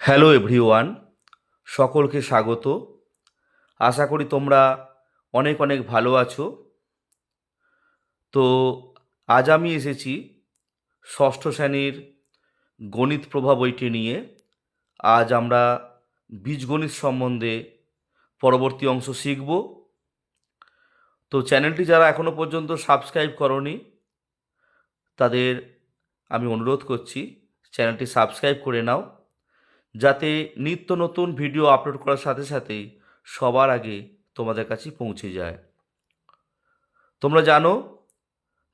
Hello everyone, সকলকে স্বাগত। আশা করি তোমরা অনেক অনেক ভালো আছো। তো আজ আমি এসেছি ষষ্ঠ শ্রেণির গণিত প্রভা বইটি নিয়ে। আজ আমরা বীজগণিত সম্বন্ধে পরবর্তী অংশ শিখব। তো চ্যানেলটি যারা এখনও পর্যন্ত সাবস্ক্রাইব করনি, তাদের আমি অনুরোধ করছি চ্যানেলটি সাবস্ক্রাইব করে নাও। যাতে নিত্য নতুন ভিডিও আপলোড করার সাথে সাথে সবার আগে তোমাদের কাছে পৌঁছে যায়। তোমরা জানো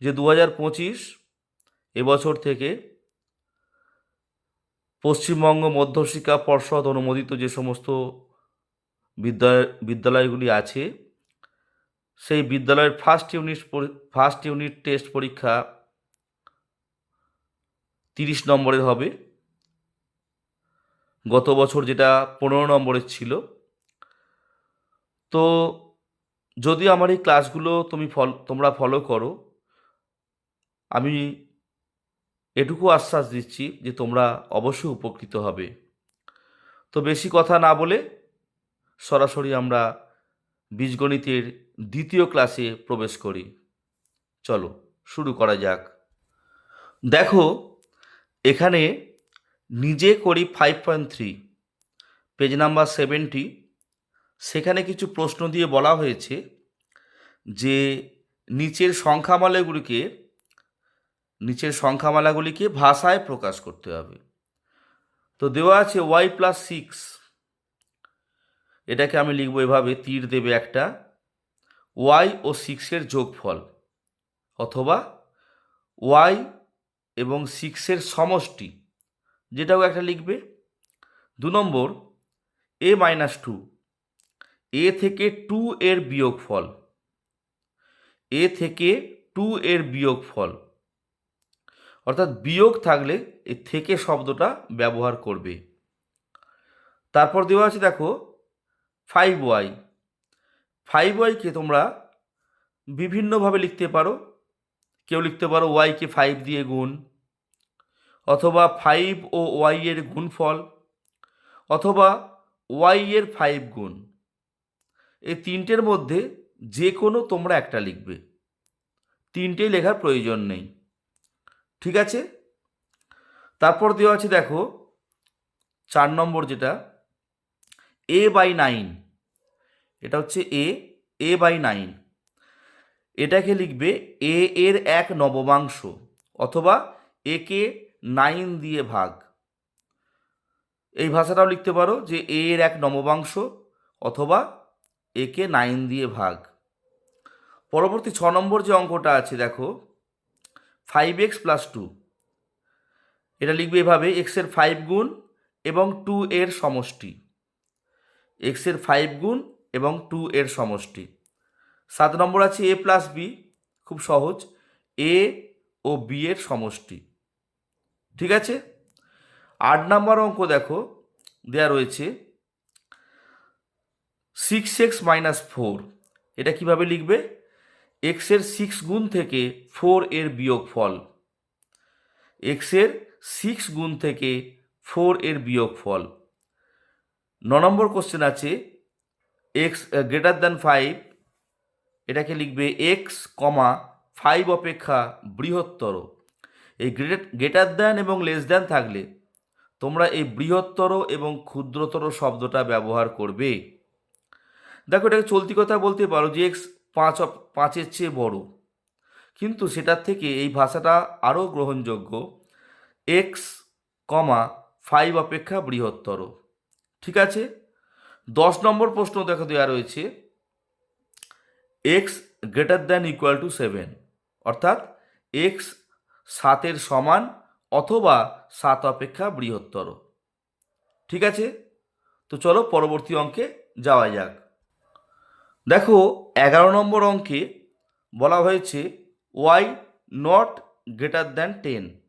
যে দু হাজার পঁচিশ এবছর থেকে পশ্চিমবঙ্গ মধ্যশিক্ষা পর্ষদ অনুমোদিত যে সমস্ত বিদ্যালয়, বিদ্যালয়গুলি আছে, সেই বিদ্যালয়ের first unit first unit test পরীক্ষা তিরিশ নম্বরের হবে। গত বছর যেটা পনেরো নম্বরের ছিল। তো যদি আমার এই ক্লাসগুলো তুমি ফল, তোমরা ফলো করো, আমি এটুকু আশ্বাস দিচ্ছি যে তোমরা অবশ্যই উপকৃত হবে। তো বেশি কথা না বলে সরাসরি আমরা বীজগণিতের দ্বিতীয় ক্লাসে প্রবেশ করি। চলো, শুরু করা যাক। দেখো, এখানে নিজে করি five point three page number seventy সেখানে কিছু প্রশ্ন দিয়ে বলা হয়েছে যে নিচের সংখ্যামালাগুলিকে নিচের সংখ্যামালাগুলিকে ভাষায় প্রকাশ করতে হবে। তো দেওয়া আছে ওয়াই প্লাস সিক্স এটাকে আমি লিখব এভাবে, তীর দেবে একটা ওয়াই ও সিক্সের যোগফল, অথবা ওয়াই এবং সিক্সের সমষ্টি। যেটাও একটা লিখবে। দু নম্বর এ মাইনাস টু এ থেকে টু এর বিয়োগ ফল এ থেকে টু এর বিয়োগ ফল অর্থাৎ বিয়োগ থাকলে এ থেকে শব্দটা ব্যবহার করবে। তারপর দেওয়া আছে দেখো ফাইভ ওয়াই ফাইভ ওয়াইকে তোমরা বিভিন্নভাবে লিখতে পারো। কেউ লিখতে পারো ওয়াইকে ফাইভ দিয়ে গুণ। অথবা ফাইভ ও ওয়াই এর গুণফল, অথবা ওয়াই এর ফাইভ গুণ। এই তিনটের মধ্যে যে কোনো তোমরা একটা লিখবে। তিনটেই লেখার প্রয়োজন নেই। ঠিক আছে? তারপর দেওয়া আছে দেখো, চার নম্বর যেটা, এ বাই নাইন। এটা হচ্ছে এ এ বাই নাইন। এটাকে লিখবে এ এর এক নবমাংশ, অথবা একে নাইন দিয়ে ভাগ। এই ভাষাটাও লিখতে পারো যে এ এর এক নবমাংশ অথবা একে নাইন দিয়ে ভাগ। পরবর্তী ছ নম্বর যে অঙ্কটা আছে দেখো ফাইভ এক্স প্লাস টু এটা লিখবে এভাবে এক্সের ফাইভ গুণ এবং টু এর সমষ্টি। এক্সের ফাইভ গুণ এবং টু এর সমষ্টি। সাত নম্বর আছে এ প্লাস বি খুব সহজ। এ ও বি এর সমষ্টি। ঠিক আছে? আট নম্বর অঙ্ক দেখো, দেয়া রয়েছে। সিক্স এক্স মাইনাস ফোর এটা কীভাবে লিখবে? এক্সের সিক্স গুণ থেকে ফোর এর বিয়োগ ফল এক্সের সিক্স গুণ থেকে ফোর এর বিয়োগ ফল ন নম্বর কোশ্চেন আছে এক্স গ্রেটার দ্যান ফাইভ এটাকে লিখবে এক্স কমা ফাইভ অপেক্ষা বৃহত্তর। এই গ্রেটার দ্যান এবং লেস দ্যান থাকলে তোমরা এই বৃহত্তর এবং ক্ষুদ্রতর শব্দটা ব্যবহার করবে। দেখো এটাকে চলতি কথা বলতে পারো যে এক্স পাঁচ পাঁচের চেয়ে বড়। কিন্তু সেটার থেকে এই ভাষাটা আরও গ্রহণযোগ্য। এক্স কমা ফাইভ অপেক্ষা বৃহত্তর। ঠিক আছে? দশ নম্বর প্রশ্ন দেখা দেওয়া রয়েছে। X greater than equal to seven অর্থাৎ এক্স সাতের সমান অথবা সাত অপেক্ষা বৃহত্তর। ঠিক আছে? তো চলো পরবর্তী অঙ্কে যাওয়া যাক। দেখো, এগারো নম্বর অঙ্কে বলা হয়েছে Y not greater than ten.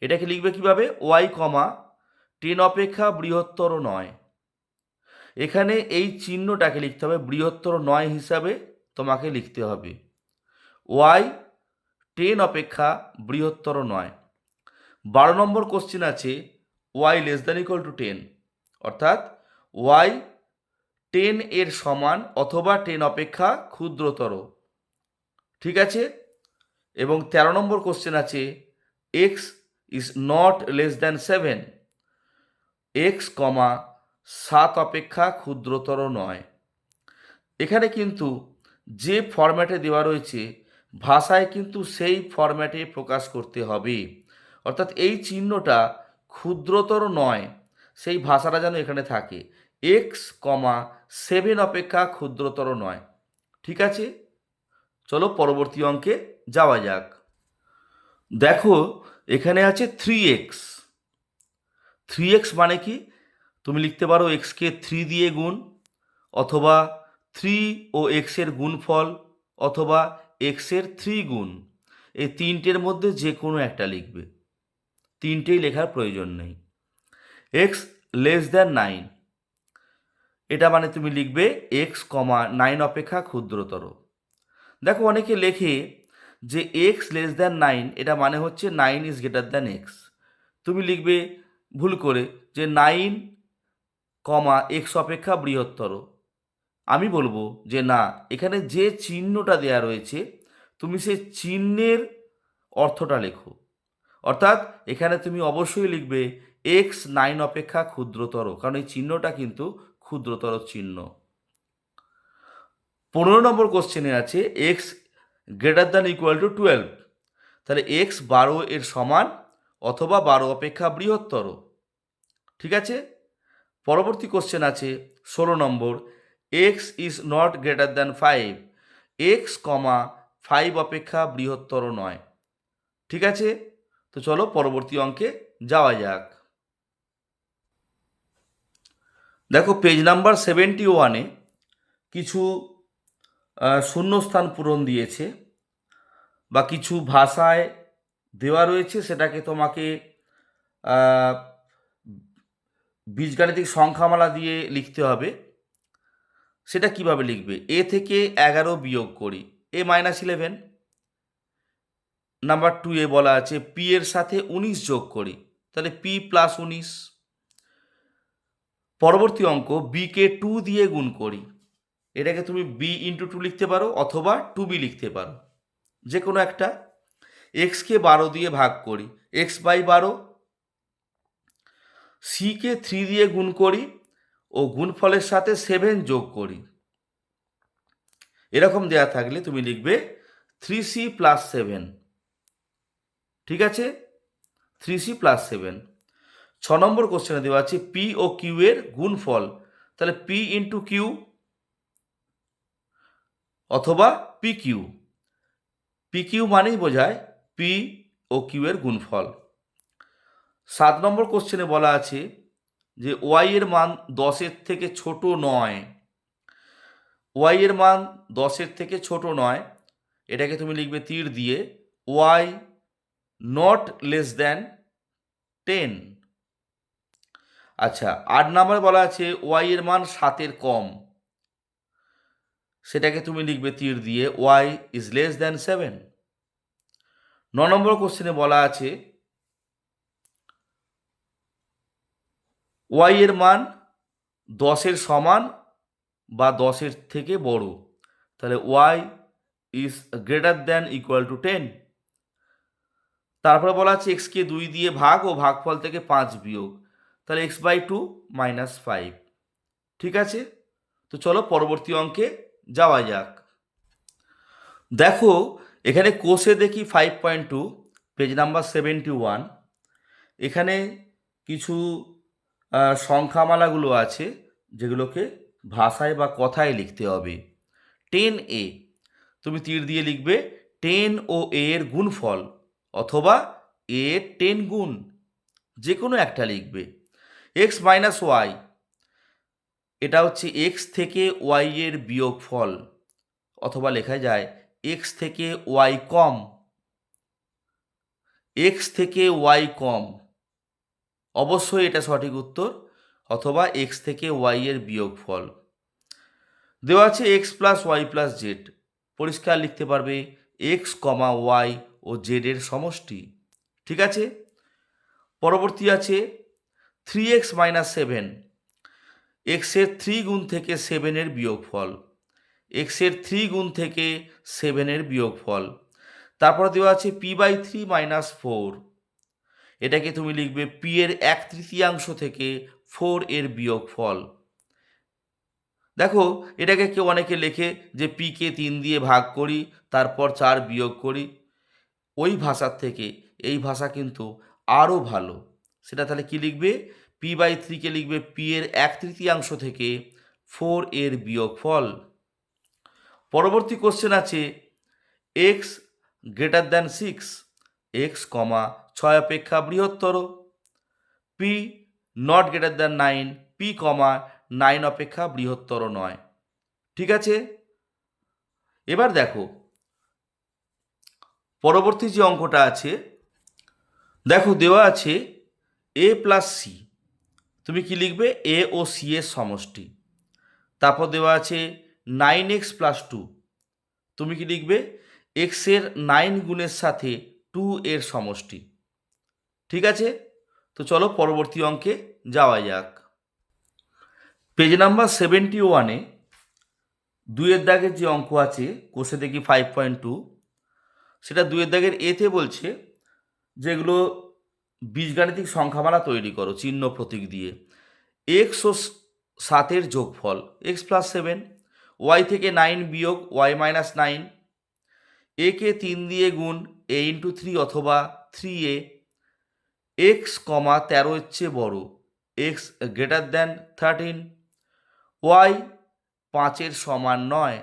এটাকে লিখবে কীভাবে? ওয়াই কমা টেন অপেক্ষা বৃহত্তর নয়। এখানে এই চিহ্নটাকে লিখতে হবে, বৃহত্তর নয় হিসাবে তোমাকে লিখতে হবে। ওয়াই টেন অপেক্ষা বৃহত্তর নয়। বারো নম্বর কোশ্চেন আছে Y less than equal to ten অর্থাৎ ওয়াই টেন এর সমান অথবা টেন অপেক্ষা ক্ষুদ্রতর। ঠিক আছে? এবং তেরো নম্বর কোশ্চেন আছে X is not less than seven X কমা সাত অপেক্ষা ক্ষুদ্রতর নয়। এখানে কিন্তু যে ফরম্যাটে দেওয়া রয়েছে ভাষায় কিন্তু সেই ফরম্যাটে প্রকাশ করতে হবে। অর্থাৎ এই চিহ্নটা ক্ষুদ্রতর নয়, সেই ভাষাটা যেন এখানে থাকে। এক্স কমা সেভেন অপেক্ষা ক্ষুদ্রতর নয়। ঠিক আছে? চলো পরবর্তী অঙ্কে যাওয়া যাক। দেখো, এখানে আছে থ্রি এক্স থ্রি এক্স মানে কি? তুমি লিখতে পারো এক্সকে থ্রি দিয়ে গুণ, অথবা থ্রি ও এক্সের গুণফল, অথবা এক্সের থ্রি গুণ। এই তিনটের মধ্যে যে কোনো একটা লিখবে। তিনটেই লেখার প্রয়োজন নেই। এক্স লেস দ্যান নাইন এটা মানে তুমি লিখবে এক্স কমা নাইন অপেক্ষা ক্ষুদ্রতর। দেখো অনেকে লেখে যে এক্স লেস দ্যান নাইন এটা মানে হচ্ছে nine is greater than X তুমি লিখবে ভুল করে যে নাইন কমা এক্স অপেক্ষা বৃহত্তর। আমি বলব যে না, এখানে যে চিহ্নটা দেয়া রয়েছে, তুমি সেই চিহ্নের অর্থটা লেখো। অর্থাৎ এখানে তুমি অবশ্যই লিখবে এক্স নাইন অপেক্ষা ক্ষুদ্রতর, কারণ এই চিহ্নটা কিন্তু ক্ষুদ্রতর চিহ্ন। পনেরো নম্বর কোশ্চেনে আছে X greater than equal to twelve তাহলে এক্স বারো এর সমান অথবা বারো অপেক্ষা বৃহত্তর। ঠিক আছে? পরবর্তী কোশ্চেন আছে, ষোলো নম্বর X is not greater than five X comma five অপেক্ষা বৃহত্তর নয়। ঠিক আছে? তো চলো পরবর্তী অঙ্কে যাওয়া যাক। দেখো পেজ নাম্বার সেভেন্টি ওয়ানে কিছু শূন্যস্থান পূরণ দিয়েছে বা কিছু ভাষায় দেওয়া রয়েছে সেটাকে তোমাকে বীজগাণিতিক সংখ্যামালা দিয়ে লিখতে হবে। সেটা কীভাবে লিখবে? এ থেকে এগারো বিয়োগ করি। A minus eleven number two এ বলা আছে পি এর সাথে উনিশ যোগ করি। তাহলে পি প্লাস উনিশ। পরবর্তী অঙ্ক বিকে টু দিয়ে গুণ করি। এটাকে তুমি বি ইন্টু টু লিখতে পারো অথবা টু বি লিখতে পারো। যে কোনো একটা এক্সকে বারো দিয়ে ভাগ করি। এক্স বাই বারো। সিকে থ্রি দিয়ে গুণ করি। ও গুণফলের সাথে সেভেন যোগ করি। এরকম দেয়া থাকলে তুমি লিখবে থ্রি সি প্লাস সেভেন ঠিক আছে? থ্রি সি প্লাস সেভেন ছ নম্বর কোশ্চেনে দেওয়া আছে পি ও কিউ এর গুণফল। তাহলে পি ইন্টু কিউ অথবা পি কিউ পি কিউ মানেই বোঝায় পি ও কিউ এর গুণফল। সাত নম্বর কোশ্চেনে বলা আছে যে ওয়াই এর মান দশের থেকে ছোট নয়। ওয়াই এর মান দশের থেকে ছোট নয়। এটাকে তুমি লিখবে তীর দিয়ে Y not less than ten. আচ্ছা আট নম্বরে বলা আছে ওয়াই এর মান সাতের কম। সেটাকে তুমি লিখবে তীর দিয়ে Y is less than seven. ন নম্বর কোশ্চেনে বলা আছে ওয়াই এর মান দশের সমান বা দশের থেকে বড়। তাহলে Y is greater than equal to ten তারপরে বলা আছে এক্সকে দুই দিয়ে ভাগ ও ভাগফল থেকে পাঁচ বিয়োগ। তাহলে X by two minus five ঠিক আছে? তো চলো পরবর্তী অঙ্কে যাওয়া যাক। দেখো, এখানে কোষে দেখি five point two page number seventy one এখানে কিছু সংখ্যামালাগুলো আছে যেগুলোকে ভাষায় বা কথায় লিখতে হবে। টেন এ, তুমি তীর দিয়ে লিখবে, টেন ও এ এর গুণফল অথবা এ এর টেন গুণ যে কোনো একটা লিখবে। এক্স মাইনাস ওয়াই, এটা হচ্ছে এক্স থেকে ওয়াই এর বিয়োগ ফল অথবা লেখা যায় এক্স থেকে ওয়াই কম, এক্স থেকে ওয়াই কম। অবশ্যই এটা সঠিক উত্তর, অথবা এক্স থেকে ওয়াই এর বিয়োগফল। দেওয়া আছে X plus Y plus Z পরিষ্কার লিখতে পারবে এক্স কমা ওয়াই ও জেড এর সমষ্টি। ঠিক আছে? পরবর্তী আছে থ্রি এক্স মাইনাস সেভেন এক্সের থ্রি গুণ থেকে সেভেনের বিয়োগফল। এক্সের থ্রি গুণ থেকে সেভেনের বিয়োগফল। তারপর দেওয়া আছে P by three minus four এটাকে তুমি লিখবে পি এর এক তৃতীয়াংশ থেকে ফোর এর বিয়োগ ফল। দেখো, এটাকে কেউ অনেকে লেখে যে পিকে তিন দিয়ে ভাগ করি, তারপর চার বিয়োগ করি। ওই ভাষার থেকে এই ভাষা কিন্তু আরও ভালো। সেটা তাহলে কি লিখবে? পি বাই থ্রিকে লিখবে পি এর এক তৃতীয়াংশ থেকে ফোর এর বিয়োগ ফল। পরবর্তী কোশ্চেন আছে X greater than six X কমা ছয় অপেক্ষা বৃহত্তর। P not greater than nine P comma nine অপেক্ষা বৃহত্তর নয়। ঠিক আছে? এবার দেখো, পরবর্তী যে অঙ্কটা আছে, দেখো দেওয়া আছে এ প্লাস সি তুমি কি লিখবে? এ ও সি এর সমষ্টি। তারপর দেওয়া আছে নাইন এক্স প্লাস টু তুমি কি লিখবে? এক্সের নাইন গুণের সাথে টু এর সমষ্টি। ঠিক আছে? তো চলো পরবর্তী অঙ্কে যাওয়া যাক। পেজ নাম্বার সেভেন্টি ওয়ানে দুইয়ের দাগের যে অঙ্ক আছে কোষে দেখি ফাইভ পয়েন্ট টু সেটা দুইয়ের দাগের এতে বলছে যেগুলো বীজগাণিতিক সংখ্যামালা তৈরি করো, চিহ্ন প্রতীক দিয়ে। এক্স ও সাতের যোগফল এক্স প্লাস সেভেন ওয়াই থেকে নাইন বিয়োগ ওয়াই মাইনাস নাইন একে তিন দিয়ে গুণ এ ইন্টু থ্রি অথবা থ্রি এ এক্স কমা তেরো এর চেয়ে বড় X greater than thirteen Y পাঁচের সমান নয়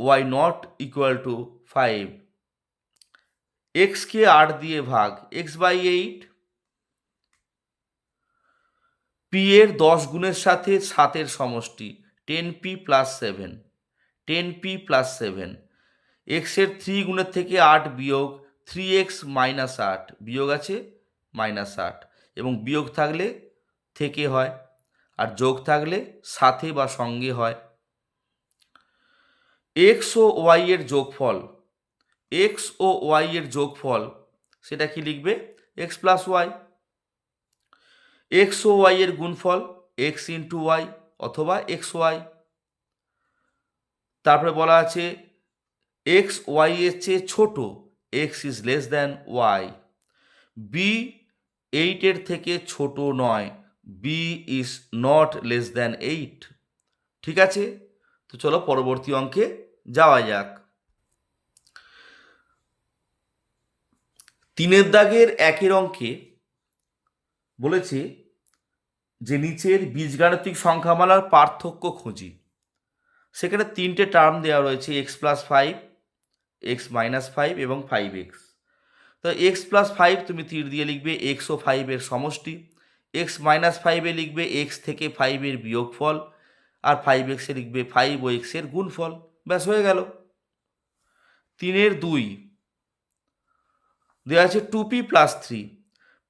Y not equal to five এক্সকে আট দিয়ে ভাগ এক্স বাই এইট পি এর দশ গুণের সাথে সাতের সমষ্টি ten P plus seven ten P plus seven এক্সের থ্রি গুণের থেকে আট বিয়োগ থ্রি এক্স মাইনাস আট বিয়োগ আছে মাইনাস আট এবং বিয়োগ থাকলে থেকে হয় আর যোগ থাকলে সাথে বা সঙ্গে হয়। এক্স ও ওয়াই এর যোগফল এক্স ও ওয়াই এর যোগফল, সেটা কি লিখবে? এক্স প্লাস ওয়াই এক্স ও ওয়াই এর গুণফল এক্স ইন্টু ওয়াই অথবা এক্স ওয়াই তারপরে বলা আছে এক্স ওয়াই এর চেয়ে ছোট X is less than Y B এইটের থেকে ছোট নয় B is not less than eight ঠিক আছে? তো চলো পরবর্তী অঙ্কে যাওয়া যাক। তিনের দাগের একের অঙ্কে বলেছে যে নিচের বীজগাণিতিক সংখ্যামালার পার্থক্য খুঁজি। সেখানে তিনটে টার্ম দেওয়া রয়েছে X plus five X minus five এবং ফাইভ এক্স তো এক্স প্লাস ফাইভ তুমি তীর দিয়ে লিখবে এক্স ও ফাইভের সমষ্টি। এক্স মাইনাস ফাইভে লিখবে এক্স থেকে ফাইভের বিয়োগফল। আর ফাইভ এক্সে লিখবে ফাইভ ও এক্সের গুণফল। ব্যাস, হয়ে গেল। তিনের দুই। দেওয়া আছে two P plus three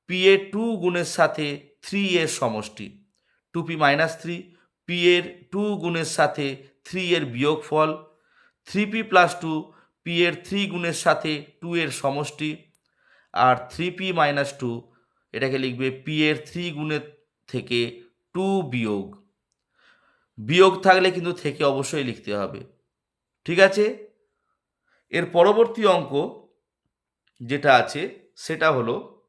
P এর টু গুণের সাথে থ্রি এর সমষ্টি। Two P minus three P এর টু গুণের সাথে থ্রি এর বিয়োগফল। Three P plus two P এর থ্রি গুণের সাথে টু এর সমষ্টি আর থ্রি পি মাইনাস টু এটাকে লিখবে পি এর থ্রি গুণের থেকে টু বিয়োগ। বিয়োগ থাকলে কিন্তু থেকে অবশ্যই লিখতে হবে। ঠিক আছে? এর পরবর্তী অঙ্ক যেটা আছে, সেটা হলো,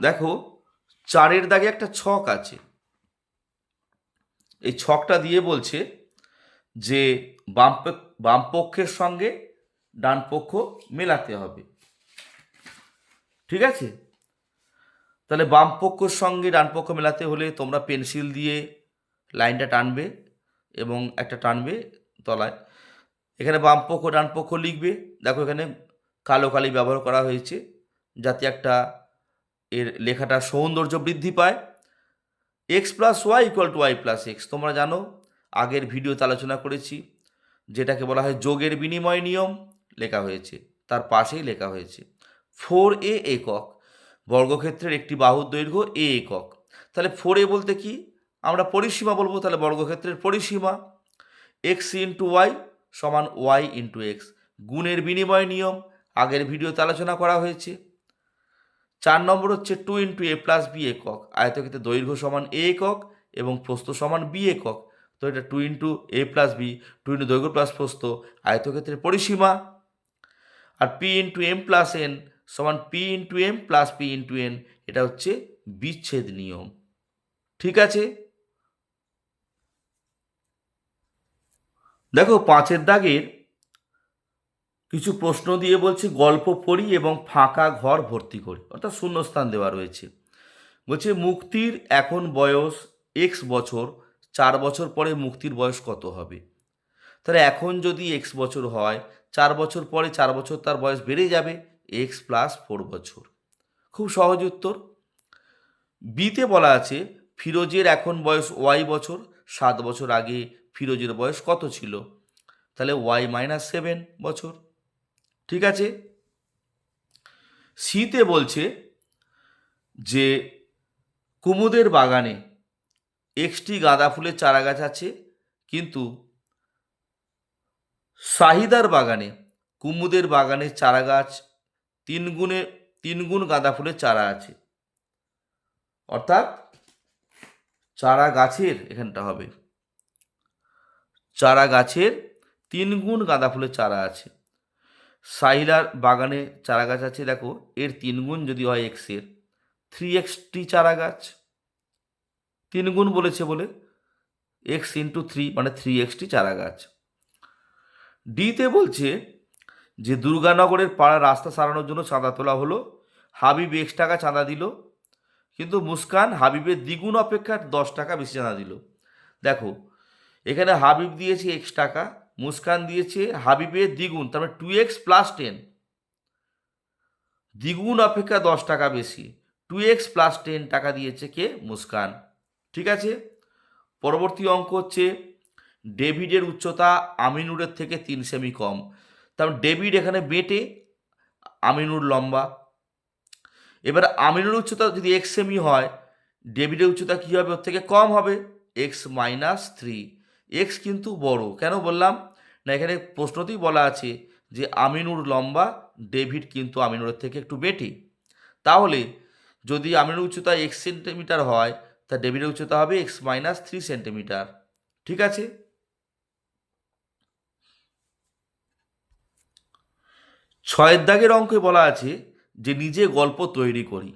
দেখো, চারের দাগে একটা ছক আছে। এই ছকটা দিয়ে বলছে যে বাম পক- বাম পক্ষের সঙ্গে ডান পক্ষ মেলাতে হবে। ঠিক আছে? তাহলে বাম পক্ষর সঙ্গে ডান পক্ষ মেলাতে হলে তোমরা পেন্সিল দিয়ে লাইনটা টানবে এবং একটা টানবে তলায়। এখানে বাম পক্ষ, ডান পক্ষ লিখবে। দেখো এখানে কালো কালি ব্যবহার করা হয়েছে যাতে একটা এর লেখাটা সৌন্দর্য বৃদ্ধি পায়। X plus Y equal to Y plus X তোমরা জানো, আগের ভিডিওতে আলোচনা করেছি। যেটাকে বলা হয় যোগের বিনিময় নিয়ম লেখা হয়েছে, তার পাশেই লেখা হয়েছে। ফোর এ একক, বর্গক্ষেত্রের একটি বাহুর দৈর্ঘ্য এ একক। তাহলে ফোর এ বলতে কি? আমরা পরিসীমা বলব, তাহলে বর্গক্ষেত্রের পরিসীমা এক্স ইন্টু ওয়াই সমান ওয়াই ইন্টু এক্স গুণের বিনিময় নিয়ম, আগের ভিডিওতে আলোচনা করা হয়েছে। চার নম্বর হচ্ছে two into A plus B একক আয়তক্ষেত্রে দৈর্ঘ্য সমান এ একক এবং প্রস্থ সমান বি একক। তো এটা two into A plus B two into দৈর্ঘ্য প্লাস প্রস্থ, আয়তক্ষেত্রের পরিসীমা। আর P into M plus N সমান P into M plus P into N এটা হচ্ছে বিচ্ছেদ নিয়ম। ঠিক আছে? দেখো, পাঁচের দাগের কিছু প্রশ্ন দিয়ে বলছে, গল্প পড়ি এবং ফাঁকা ঘর ভর্তি করি। অর্থাৎ শূন্যস্থান দেওয়া রয়েছে। বলছে, মুক্তির এখন বয়স এক্স বছর চার বছর পরে মুক্তির বয়স কত হবে? তাহলে এখন যদি এক্স বছর হয়, চার বছর পরে চার বছর তার বয়স বেড়ে যাবে এক্স প্লাস ফোর বছর। খুব সহজ উত্তর। বিতে বলা আছে, ফিরোজের এখন বয়স ওয়াই বছর, সাত বছর আগে ফিরোজের বয়স কত ছিল? তাহলে ওয়াই মাইনাস সেভেন বছর। ঠিক আছে? সিতে বলছে যে কুমুদের বাগানে এক্সটি গাঁদা ফুলের চারা গাছ আছে, কিন্তু শাহিদার বাগানে, কুমুদের বাগানে চারা গাছ তিন গুণে, তিন গুণ গাঁদা ফুলের চারা আছে। অর্থাৎ চারা গাছের এখানটা হবে। চারা গাছের তিন গুণ গাঁদা ফুলের চারা আছে। সাহিলার বাগানে চারা গাছ আছে, দেখো, এর তিন গুণ যদি হয় এক্সের থ্রি এক্সটি চারা গাছ তিন গুণ বলেছে বলে এক্স ইন্টু থ্রি মানে থ্রি এক্সটি চারা গাছ। ডিতে বলছে যে দুর্গানগরের পাড়া রাস্তা সারানোর জন্য চাঁদা তোলা হলো, হাবিব এক্স টাকা চাঁদা দিল, কিন্তু মুস্কান হাবিবের দ্বিগুণ অপেক্ষা দশ টাকা বেশি চাঁদা দিল। দেখো, এখানে হাবিব দিয়েছে এক্স টাকা, মুস্কান দিয়েছে হাবিবের দ্বিগুণ, তার মানে টু এক্স প্লাস টেন দ্বিগুণ অপেক্ষা দশ টাকা বেশি টু এক্স প্লাস টেন টাকা দিয়েছে কে? মুস্কান। ঠিক আছে? পরবর্তী অঙ্ক হচ্ছে, ডেভিডের উচ্চতা আমিনুরের থেকে তিন সেমি কম। তার মানে ডেভিড এখানে বেটে আমিনুর লম্বা। এবার আমিনুর উচ্চতা যদি এক সেমি হয়, ডেভিডের উচ্চতা কী হবে? ওর থেকে কম হবে এক্স মাইনাস থ্রি এক্স কিন্তু বড়। কেন বললাম? না, এখানে প্রশ্নতেই বলা আছে যে আমিনুর লম্বা, ডেভিড কিন্তু আমিনুরের থেকে একটু বেটে। তাহলে যদি আমিনুর উচ্চতা এক্স সেন্টিমিটার হয় তা ডেভিডের উচ্চতা হবে এক্স মাইনাস থ্রি সেন্টিমিটার ঠিক আছে? ছয়ের দাগের অঙ্কে বলা আছে যে নিজে গল্প তৈরি করি।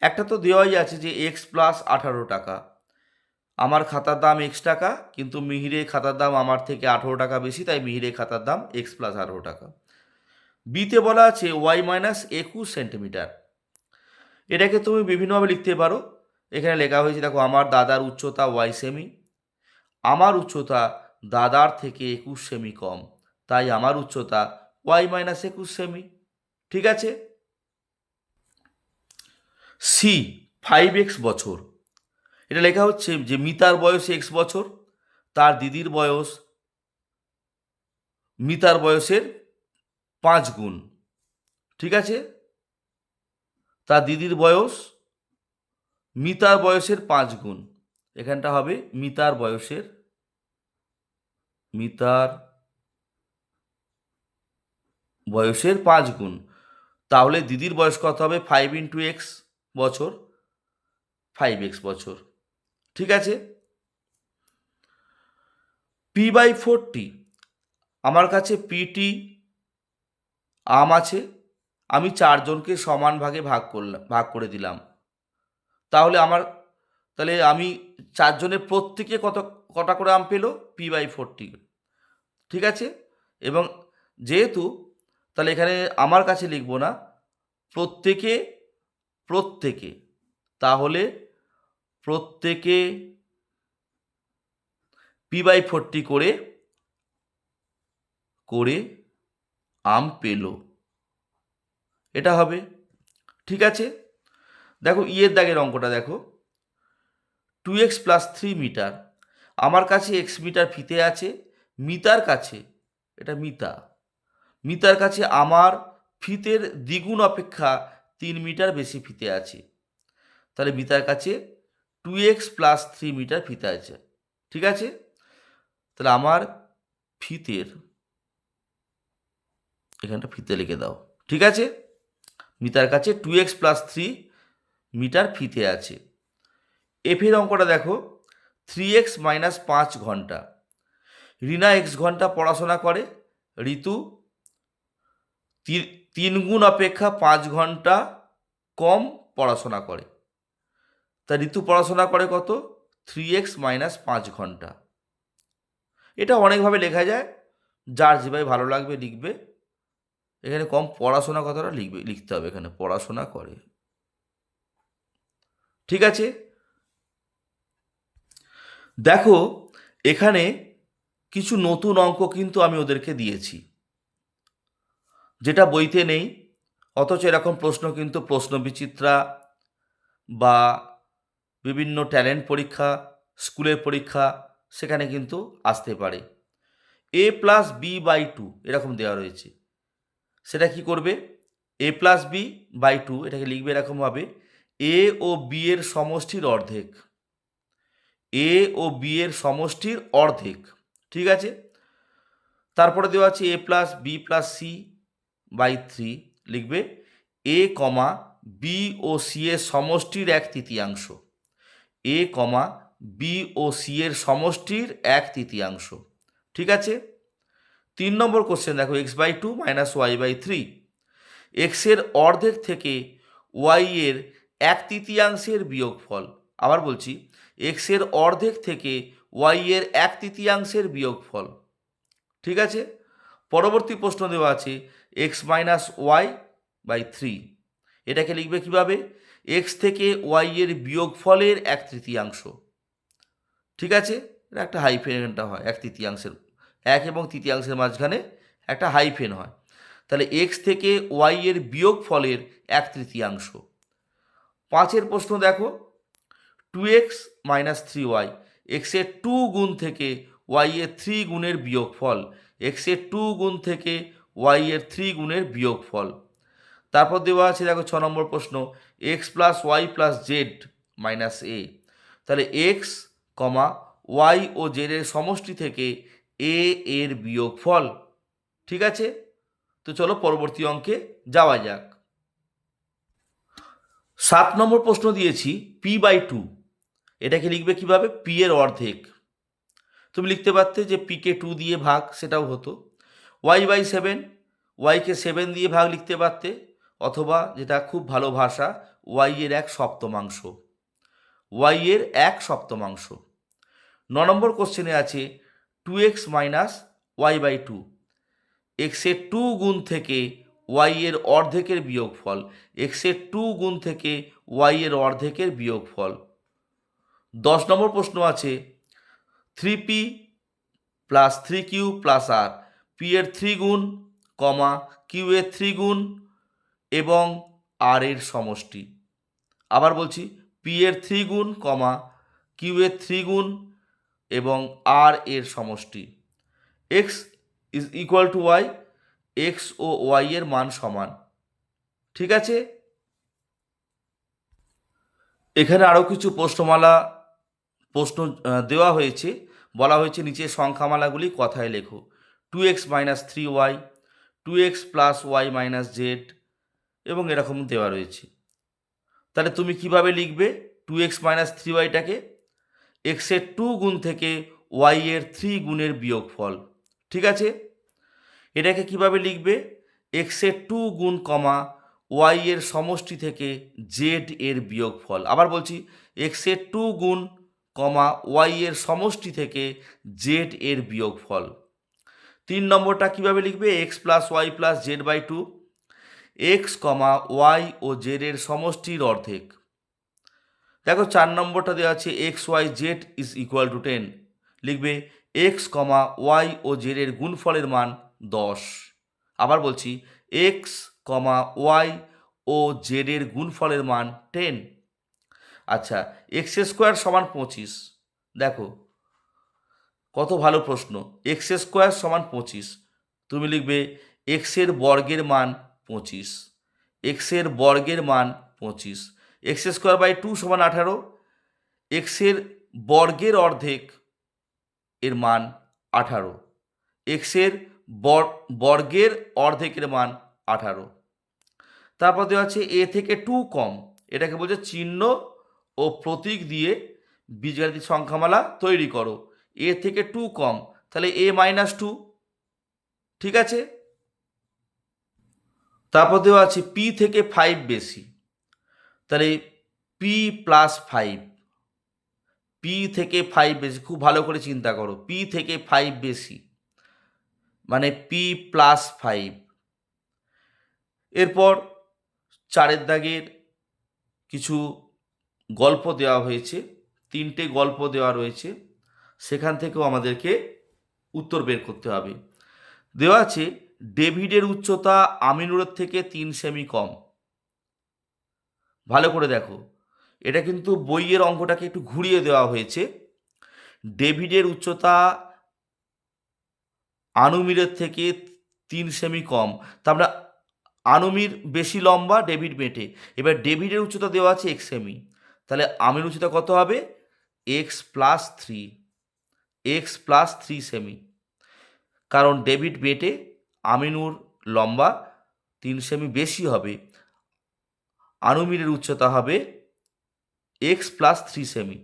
একটা তো দেওয়াই আছে যে এক্স প্লাস আঠারো টাকা। আমার খাতার দাম এক্স টাকা, কিন্তু মিহিরে খাতার দাম আমার থেকে আঠেরো টাকা বেশি, তাই মিহিরে খাতার দাম এক্স প্লাস আঠেরো টাকা। বিতে বলা আছে ওয়াই মাইনাস একুশ সেন্টিমিটার এটাকে তুমি বিভিন্নভাবে লিখতে পারো। এখানে লেখা হয়েছে, দেখো, আমার দাদার উচ্চতা ওয়াই সেমি, আমার উচ্চতা দাদার থেকে একুশ সেমি কম, তাই আমার উচ্চতা ওয়াই মাইনাস একুশ সেমি, ঠিক আছে? সি ফাইভ এক্স বছর, এটা লেখা হচ্ছে যে মিতার বয়স এক্স বছর, তার দিদির বয়স মিতার বয়সের পাঁচ গুণ, ঠিক আছে? তার দিদির বয়স মিতার বয়সের পাঁচ গুণ। এখানটা হবে মিতার বয়সের মিতার বয়সের পাঁচ গুণ। তাহলে দিদির বয়স কত হবে? ফাইভ ইন্টু এক্স বছর ফাইভ এক্স বছর। ঠিক আছে? পি বাই ফোরটি আমার কাছে পিটি আম আছে। আমি চারজনকে সমান ভাগে ভাগ করলাম, ভাগ করে দিলাম। তাহলে আমার, তাহলে আমি চারজনের প্রত্যেকে কত, কটা করে আম পেল? পি বাই ফোরটি ঠিক আছে? এবং যেহেতু, তাহলে এখানে আমার কাছে লিখব না, প্রত্যেকে প্রত্যেকে, তাহলে প্রত্যেকে পি বাই ফোরটি করে করে আম পেল। এটা হবে। ঠিক আছে? দেখো ইয়ের দাগের অঙ্কটা দেখো। Two x plus three meter আমার কাছে এক্স মিটার ফিতে আছে, মিতার কাছে, এটা মিতা। মিতার কাছে আমার ফিতের দ্বিগুণ অপেক্ষা তিন মিটার বেশি ফিতে আছে। তাহলে মিতার কাছে two x plus three meter ফিতে আছে। ঠিক আছে? তাহলে আমার ফিতের, এখানটা ফিতে লিখে দাও। ঠিক আছে? মিতার কাছে two x plus three meter ফিতে আছে। এফের অঙ্কটা দেখো থ্রি এক্স মাইনাস পাঁচ ঘণ্টা। রিনা এক্স ঘণ্টা পড়াশোনা করে, ঋতু তিন গুণ অপেক্ষা পাঁচ ঘণ্টা কম পড়াশোনা করে। তা ঋতু পড়াশোনা করে কত? থ্রি এক্স মাইনাস পাঁচ ঘণ্টা। এটা অনেকভাবে লেখা যায়, যার যেভাবে ভালো লাগবে লিখবে। এখানে কম পড়াশোনা কথাটা লিখবে, লিখতে হবে এখানে, পড়াশোনা করে। ঠিক আছে? দেখো, এখানে কিছু নতুন অঙ্ক কিন্তু আমি ওদেরকে দিয়েছি। যেটা বইতে নেই, অথচ এরকম প্রশ্ন কিন্তু প্রশ্ন বিচিত্রা বা বিভিন্ন ট্যালেন্ট পরীক্ষা, স্কুলের পরীক্ষা, সেখানে কিন্তু আসতে পারে। A plus b by two এরকম দেওয়া রয়েছে। সেটা কি করবে? A plus b by two এটাকে লিখবে এরকমভাবে। এ ও বি এর সমষ্টির অর্ধেক। এ ও বি এর সমষ্টির অর্ধেক। ঠিক আছে? তারপরে দেওয়া আছে a plus b plus c by three লিখবে a comma B O C এর সমষ্টির এক তৃতীয়াংশ। এ কমা বি ও সি এর সমষ্টির এক তৃতীয়াংশ। ঠিক আছে? তিন নম্বর কোশ্চেন দেখো x by two minus y by three এক্সের অর্ধেক থেকে ওয়াই এর এক তৃতীয়াংশের বিয়োগফল। আবার বলছি এক্সের অর্ধেক থেকে ওয়াইয়ের এক তৃতীয়াংশের বিয়োগফল। ঠিক আছে? পরবর্তী প্রশ্ন দেওয়া আছে x minus y by three এটাকে লিখবে কীভাবে? এক্স থেকে ওয়াইয়ের বিয়োগফলের এক তৃতীয়াংশ। ঠিক আছে? এটা একটা হাইফেনটা হয়, এক তৃতীয়াংশের, এক এবং তৃতীয়াংশের মাঝখানে একটা হাইফেন হয়। তাহলে এক্স থেকে ওয়াইয়ের বিয়োগফলের এক তৃতীয়াংশ। পাঁচের প্রশ্ন দেখো। Two x minus three y এক্সের টু গুণ থেকে ওয়াই এর থ্রি গুণের বিয়োগফল এক্সের টু গুণ থেকে ওয়াই এর থ্রি গুণের বিয়োগফল। তারপর দেওয়া আছে দেখো ছ নম্বর প্রশ্ন x plus y plus z minus a তাহলে এক্স কমা ওয়াই ও জেডের সমষ্টি থেকে এ এর বিয়োগফল, ঠিক আছে? তো চলো পরবর্তী অঙ্কে যাওয়া যাক। সাত নম্বর প্রশ্ন দিয়েছি পি বাই টু এটাকে লিখবে কীভাবে? পি এর অর্ধেক। তুমি লিখতে পারতে যে পিকে টু দিয়ে ভাগ, সেটাও হতো। ওয়াই বাই সেভেন ওয়াইকে সেভেন দিয়ে ভাগ লিখতে পারতে, অথবা যেটা খুব ভালো ভাষা ওয়াই এর এক সপ্তমাংশ। ওয়াই এর এক সপ্তমাংশ। ন নম্বর কোশ্চেনে আছে two x minus y by two এক্সের টু গুণ থেকে ওয়াই এর অর্ধেকের বিয়োগফল এক্সের টু গুণ থেকে ওয়াই এর অর্ধেকের বিয়োগফল। দশ নম্বর প্রশ্ন আছে three p plus three q plus r p এর থ্রি গুণ, কমা কিউ এর থ্রি গুণ এবং আর এর সমষ্টি। আবার বলছি পি এর থ্রি গুণ, কমা কিউ এর থ্রি গুণ এবং আর এর সমষ্টি। X is equal to y x O Y এর মান সমান। ঠিক আছে? এখানে আরও কিছু প্রশ্নমালা, প্রশ্ন দেওয়া হয়েছে। বলা হয়েছে নিচের সংখ্যামালাগুলি কথায় লেখো। Two x minus three y, two x plus y minus z, এবং এরকম দেওয়া রয়েছে। তাহলে তুমি কীভাবে লিখবে টু এক্স মাইনাস থ্রি ওয়াইটাকে? এক্সের টু গুণ থেকে ওয়াই এর থ্রি গুণের বিয়োগফল। ঠিক আছে? এটাকে কীভাবে লিখবে? এক্সের টু গুণ কমা ওয়াই এর সমষ্টি থেকে জেড এর বিয়োগ ফল আবার বলছি এক্সের টু গুণ কমা ওয়াই এর সমষ্টি থেকে জেড এর বিয়োগ ফল তিন নম্বরটা কীভাবে লিখবে? X plus y plus z by two x comma y O Z এর সমষ্টির অর্ধেক। দেখো, চার নম্বরটা দেওয়া আছে x y z is equal to ten লিখবে এক্স কমা ওয়াই ও জেড এর গুণফলের মান দশ। আবার বলছি এক্স কমা ওয়াই ও জেড এর গুণফলের মান টেন আচ্ছা এক্স স্কোয়ার সমান পঁচিশ। দেখো, কত ভালো প্রশ্ন। এক্স স্কোয়ার সমান পঁচিশ। তুমি লিখবে এক্সের বর্গের মান পঁচিশ। এক্সের বর্গের মান পঁচিশ। এক্স স্কোয়ার বাই টু সমান আঠারো। এক্সের বর্গের অর্ধেক এর মান আঠারো। এক্সের বর্গের অর্ধেকের মান আঠারো। তারপর দেওয়া আছে এ থেকে টু কম। এটাকে বলছে চিহ্ন ও প্রতীক দিয়ে বীজগাণিতিক সংখ্যামালা তৈরি করো। এ থেকে টু কম। তাহলে এ মাইনাস টু। ঠিক আছে? তারপর দেওয়া আছে পি থেকে ফাইভ বেশি। তাহলে পি প্লাস ফাইভ। পি থেকে ফাইভ বেশি। খুব ভালো করে চিন্তা করো। পি থেকে ফাইভ বেশি। মানে পি প্লাস ফাইভ এরপর চারের দাগের কিছু গল্প দেওয়া হয়েছে, তিনটে গল্প দেওয়া রয়েছে, সেখান থেকেও আমাদেরকে উত্তর বের করতে হবে। দেওয়া আছে, ডেভিডের উচ্চতা আমিনুরের থেকে তিন সেমি কম। ভালো করে দেখো, এটা কিন্তু বইয়ের অঙ্কটাকে একটু ঘুরিয়ে দেওয়া হয়েছে। ডেভিডের উচ্চতা আনুমিরের থেকে তিন সেমি কম। তা আমরা আনুমির বেশি লম্বা, ডেভিড মেটে। এবার ডেভিডের উচ্চতা দেওয়া আছে এক্স সেমি। তাহলে আমির উচ্চতা কত হবে? X plus three x plus three semi. কারণ ডেভিড বেটে আমিনুর লম্বা তিন সেমি বেশি হবে। আনুমিরের উচ্চতা হবে এক্স প্লাস থ্রি সেমি।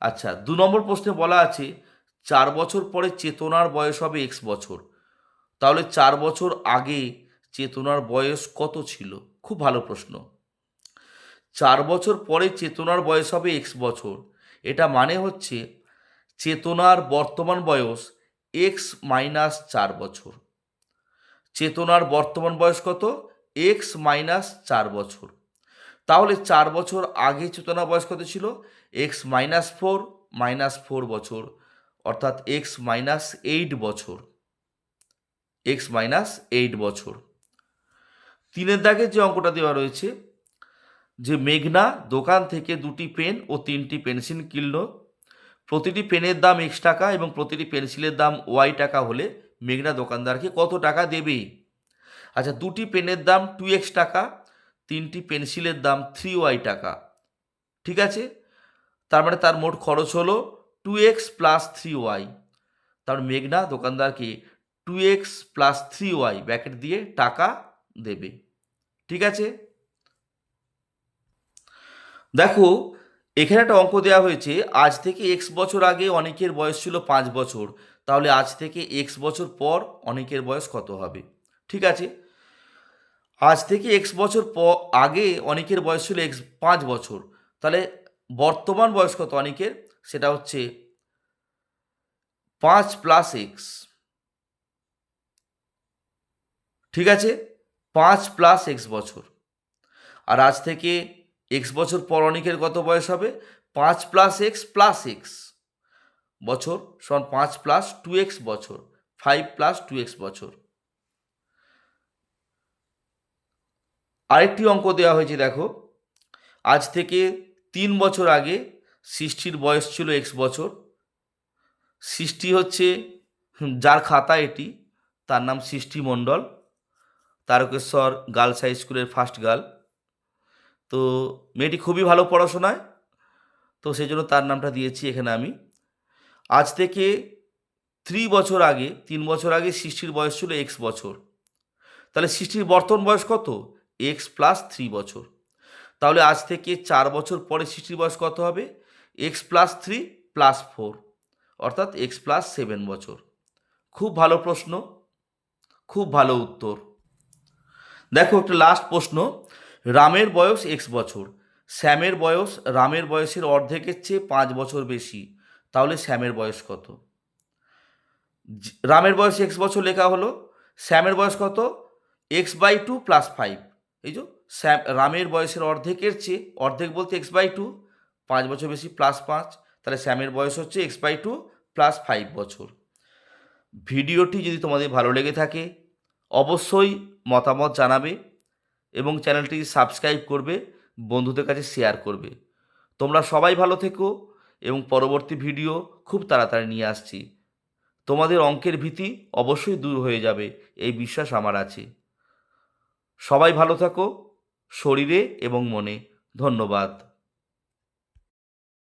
আচ্ছা দু নম্বর প্রশ্নে বলা আছে চার বছর পরে চেতনার বয়স হবে এক্স বছর। তাহলে চার বছর আগে চেতনার বয়স কত ছিল? খুব ভালো প্রশ্ন। চার বছর পরে চেতনার বয়স হবে এক্স বছর। এটা মানে হচ্ছে চেতনার বর্তমান বয়স এক্স মাইনাস চার বছর। চেতনার বর্তমান বয়স কত? এক্স মাইনাস চার বছর। তাহলে চার বছর আগে চেতনা বয়স কত ছিল? X minus four minus four বছর। অর্থাৎ এক্স মাইনাস এইট বছর এক্স মাইনাস এইট বছর। তিনের দাগে যে অঙ্কটা দেওয়া রয়েছে, যে মেঘনা দোকান থেকে দুটি পেন ও তিনটি পেন্সিল কিনল। প্রতিটি পেনের দাম এক্স টাকা এবং প্রতিটি পেন্সিলের দাম ওয়াই টাকা হলে মেঘনা দোকানদারকে কত টাকা দেবে? আচ্ছা দুটি পেনের দাম টু এক্স টাকা, তিনটি পেন্সিলের দাম থ্রি ওয়াই টাকা। ঠিক আছে? তার মানে তার মোট খরচ হলো two x plus three y তার মেঘনা দোকানদারকে two x plus three y bracket দিয়ে টাকা দেবে। ঠিক আছে? দেখো, এখানে একটা অঙ্ক দেওয়া হয়েছে, আজ থেকে এক্স বছর আগে অনেকের বয়স ছিল পাঁচ বছর, তাহলে আজ থেকে এক্স বছর পর অনেকের বয়স কত হবে? ঠিক আছে? আজ থেকে এক্স বছর প- আগে অনেকের বয়স ছিল এক্স পাঁচ বছর, তাহলে বর্তমান বয়স কত অনেকের? সেটা হচ্ছে পাঁচ প্লাস এক্স ঠিক আছে? পাঁচ প্লাস এক্স বছর। আর আজ থেকে এক্স বছর পর অনেকের কত বয়স হবে? পাঁচ প্লাস এক্স প্লাস এক্স বছর সমান পাঁচ প্লাস টু এক্স বছর। ফাইভ প্লাস টু এক্স বছর। আরেকটি অঙ্ক দেওয়া হয়েছে, দেখো। আজ থেকে তিন বছর আগে সৃষ্টির বয়স ছিল এক্স বছর। সৃষ্টি হচ্ছে যার খাতা এটি, তার নাম সৃষ্টি মণ্ডল, তারকেশ্বর গার্লস হাই স্কুলের ফার্স্ট গার্ল তো মেয়েটি খুবই ভালো পড়াশোনায়, তো সেই জন্য তার নামটা দিয়েছি এখানে আমি। আজ থেকে থ্রি বছর আগে, তিন বছর আগে সৃষ্টির বয়স ছিল এক্স বছর। তাহলে সৃষ্টির বর্তমান বয়স কত? এক্স প্লাস থ্রি বছর। তাহলে আজ থেকে চার বছর পরে সৃষ্টির বয়স কত হবে? X plus three plus four, অর্থাৎ এক্স প্লাস সেভেন বছর। খুব ভালো প্রশ্ন, খুব ভালো উত্তর। দেখো একটা লাস্ট প্রশ্ন, রামের বয়স এক্স বছর। শ্যামের বয়স, রামের বয়সের অর্ধেকের চেয়ে পাঁচ বছর বেশি, তাহলে শ্যামের বয়স কত? রামের বয়স এক্স বছর লেখা হলো শ্যামের বয়স কত? X by two plus five. এই যে শ্যাম রামের বয়সের অর্ধেকের চেয়ে, অর্ধেক বলতে এক্স বাই টু। পাঁচ বছর বেশি প্লাস পাঁচ, তাহলে স্যামের বয়স হচ্ছে x by two plus five বছর। ভিডিওটি যদি তোমাদের ভালো লেগে থাকে, অবশ্যই মতামত জানাবে এবং চ্যানেলটি সাবস্ক্রাইব করবে, বন্ধুদের কাছে শেয়ার করবে। তোমরা সবাই ভালো থেকো এবং পরবর্তী ভিডিও খুব তাড়াতাড়ি নিয়ে আসছি। তোমাদের অঙ্কের ভীতি অবশ্যই দূর হয়ে যাবে, এই বিশ্বাস আমার আছে। সবাই ভালো থাকো, শরীরে এবং মনে। ধন্যবাদ।